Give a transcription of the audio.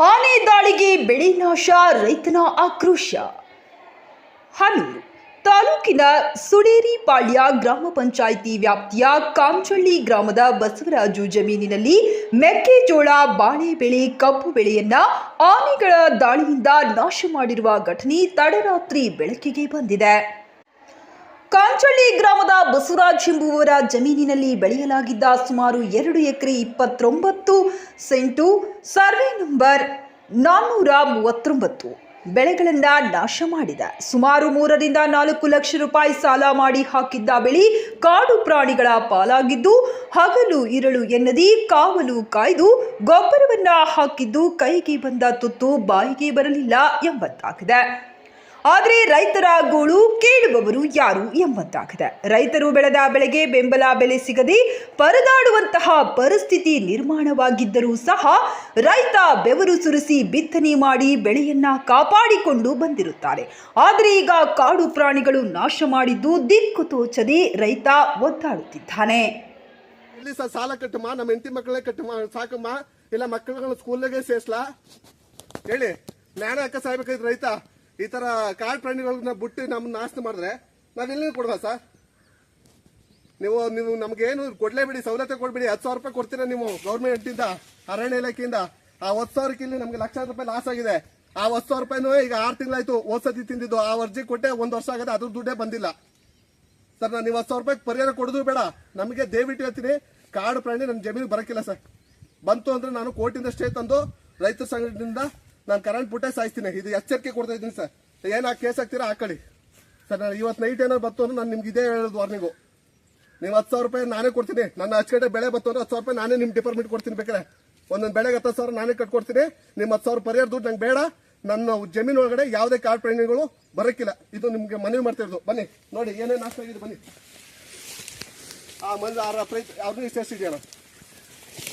ಆನೆ ದಾಳಿಗೆ ಬೆಳೆ ನಾಶ, ರೈತನ ಆಕ್ರೋಶ. ಹನೂರು ತಾಲೂಕಿನ ಸುಡೇರಿಪಾಳ್ಯ ಗ್ರಾಮ ಪಂಚಾಯಿತಿ ವ್ಯಾಪ್ತಿಯ ಕಾಂಚಳ್ಳಿ ಗ್ರಾಮದ ಬಸವರಾಜು ಜಮೀನಿನಲ್ಲಿ ಮೆಕ್ಕೆಜೋಳ ಬಾಳೆ ಬೆಳೆ ಕಬ್ಬು ಬೆಳೆಯನ್ನ ಆನೆಗಳ ದಾಳಿಯಿಂದ ನಾಶ ಮಾಡಿರುವ ಘಟನೆ ತಡರಾತ್ರಿ ಬೆಳಕಿಗೆ ಬಂದಿದೆ. ಕಾಂಚಳ್ಳಿ ಗ್ರಾಮದ ಬಸವರಾಜ್ ಎಂಬುವರ ಜಮೀನಿನಲ್ಲಿ ಬೆಳೆಯಲಾಗಿದ್ದ ಸುಮಾರು ಎರಡು ಎಕರೆ ಇಪ್ಪತ್ತೊಂಬತ್ತು ಸೆಂಟು ಸರ್ವೆ ನಂಬರ್ ನಾನ್ನೂರ ಮೂವತ್ತೊಂಬತ್ತು ಬೆಳೆಗಳನ್ನ ನಾಶ ಮಾಡಿದ. ಸುಮಾರು ಮೂರರಿಂದ ನಾಲ್ಕು ಲಕ್ಷ ರೂಪಾಯಿ ಸಾಲ ಮಾಡಿ ಹಾಕಿದ್ದ ಬೆಳೆ ಕಾಡು ಪ್ರಾಣಿಗಳ ಪಾಲಾಗಿದ್ದು, ಹಗಲು ಇರಳು ಎನ್ನದಿ ಕಾವಲು ಕಾಯ್ದು ಗೊಬ್ಬರವನ್ನ ಹಾಕಿದ್ದು ಕೈಗೆ ಬಂದ ತುತ್ತು ಬಾಯಿಗೆ ಬರಲಿಲ್ಲ ಎಂಬಂತಾಗಿದೆ. ಆದರೆ ರೈತರ ಗೋಳು ಕೇಳುವವರು ಯಾರು ಎಂಬಂತಾಗಿದೆ. ರೈತರು ಬೆಳೆದ ಬೆಳೆಗೆ ಬೆಂಬಲ ಬೆಲೆ ಸಿಗದೆ ಪರದಾಡುವಂತಹ ಪರಿಸ್ಥಿತಿ ನಿರ್ಮಾಣವಾಗಿದ್ದರೂ ಸಹ ರೈತ ಬೆವರು ಸುರಿಸಿ ಬಿತ್ತನೆ ಮಾಡಿ ಬೆಳೆಯನ್ನ ಕಾಪಾಡಿಕೊಂಡು ಬಂದಿರುತ್ತಾರೆ. ಆದರೆ ಈಗ ಕಾಡು ಪ್ರಾಣಿಗಳು ನಾಶ ಮಾಡಿದ್ದು ದಿಕ್ಕು ತೋಚದೆ ರೈತ ಒದ್ದಾಡುತ್ತಿದ್ದಾನೆ. ಇಲ್ಲಿ ಸಹ ಸಾಲ ಕಟ್ಟಮ್ಮ ನಮ್ಮ ಹೆಂಡತಿ ಮಕ್ಕಳೇ ಕಟ್ಟಮ್ಮ ಸಾಕಮ್ಮ ಇಲ್ಲ ಮಕ್ಕಳುಗಳ ಸ್ಕೂಲ್ಗೆ ಸೇರಿಸ್ಲಾ? ಹೇಳಿ ನಾನು ಅಕ್ಕ ಸಾಯ್ಬೇಕಾಯ್ತು ರೈತ? ಈ ತರ ಕಾಡು ಪ್ರಾಣಿಗಳನ್ನ ಬಿಟ್ಟು ನಮ್ಮನ್ನ ನಾಶನ ಮಾಡಿದ್ರೆ ನಾವ್ ಎಲ್ಲಿ ಕೊಡುವ ಸರ್? ನೀವು ನೀವು ನಮ್ಗೇನು ಕೊಡ್ಲೇಬೇಡಿ ಸವಲತ್ತು ಕೊಡ್ಬೇಡಿ, ಹತ್ತು ಸಾವಿರ ರೂಪಾಯಿ ಕೊಡ್ತೀರಾ ನೀವು ಗೌರ್ಮೆಂಟಿಂದ ಅರಣ್ಯ ಇಲಾಖೆಯಿಂದ? ಆ ಹತ್ತು ಸಾವಿರಕ್ಕೆ ಇಲ್ಲಿ ನಮ್ಗೆ ಲಕ್ಷಾಂತರ ರೂಪಾಯಿ ಲಾಸ್ ಆಗಿದೆ. ಆ ಹತ್ತು ಸಾವಿರ ರೂಪಾಯಿನೂ ಈಗ ಆರು ತಿಂಗಳಾಯ್ತು ಓದ್ಸತಿ ತಿಂದಿದ್ದು. ಆ ಅರ್ಜಿ ಕೊಟ್ಟೆ ಒಂದು ವರ್ಷ ಆಗದೆ ಅದ್ರ ದುಡ್ಡೇ ಬಂದಿಲ್ಲ. ಸರ್, ನಾನು ನೀವು ಹತ್ತು ಸಾವಿರ ರೂಪಾಯಿ ಪರಿಹಾರ ಕೊಡೋದು ಬೇಡ. ನಮಗೆ ದಯವಿಟ್ಟು ಹೇಳ್ತೀನಿ, ಕಾಡು ಪ್ರಾಣಿ ನನ್ನ ಜಮೀನಿಗೆ ಬರಕಿಲ್ಲ ಸರ್. ಬಂತು ಅಂದ್ರೆ ನಾನು ಕೋರ್ಟಿಂದ ಸ್ಟೇ ತಂದು ರೈತ ಸಂಘಟನೆಯಿಂದ ನಾನು ಕರೆಂಟ್ ಪುಟ್ಟೆ ಸಾಯಿಸ್ತೀನಿ. ಇದು ಎಚ್ಚರಿಕೆ ಕೊಡ್ತಾ ಇದ್ದೀನಿ ಸರ್. ಏನ ಕೇಸ್ ಹಾಕ್ತೀರಾ ಹಾಕೊಳ್ಳಿ ಸರ್, ನಾನು ಇವತ್ತು ನೈಟ್ ಏನಾದ್ರು ಬತ್ತು ಅಂದ್ರೆ ನಾನು ನಿಮ್ಗೆ ಇದೇ ಹೇಳೋದು ವಾರ್ನಿಂಗು ನೀವು ಹತ್ತು ಸಾವಿರ ರೂಪಾಯಿ ನಾನೇ ಕೊಡ್ತೀನಿ. ನನ್ನ ಅಚ್ಚಕಡೆ ಬೆಳೆ ಬತ್ತು ಅಂದ್ರೆ ಹತ್ತು ಸಾವಿರ ರೂಪಾಯಿ ನಾನೇ ನಿಮ್ಮ ಡಿಪಾರ್ಟ್ಮೆಂಟ್ ಕೊಡ್ತೀನಿ ಬೇಕಾದ್ರೆ. ಒಂದೊಂದು ಬೆಳೆಗೆ ಹತ್ತು ಸಾವಿರ ನಾನೇ ಕಟ್ಕೊಡ್ತೀನಿ. ನಿಮ್ಮ ಹತ್ತು ಸಾವಿರ ಪರಿಹಾರ ದುಡ್ಡು ನಂಗೆ ಬೇಡ. ನನ್ನ ಜಮೀನು ಒಳಗಡೆ ಯಾವುದೇ ಕಾಡು ಪ್ರಾಣಿಗಳು ಬರೋಕ್ಕಿಲ್ಲ ಇದು ನಿಮಗೆ ಮನವಿ ಮಾಡ್ತಿರೋದು ಬನ್ನಿ, ನೋಡಿ ಏನೇನು ನಾಶ ಬನ್ನಿ. ಆ ಮಂದಿ ಆರು ರೈತ ಅವ್ರನ್ನ ಸೇರಿಸಿದ್ಯಣ್ಣ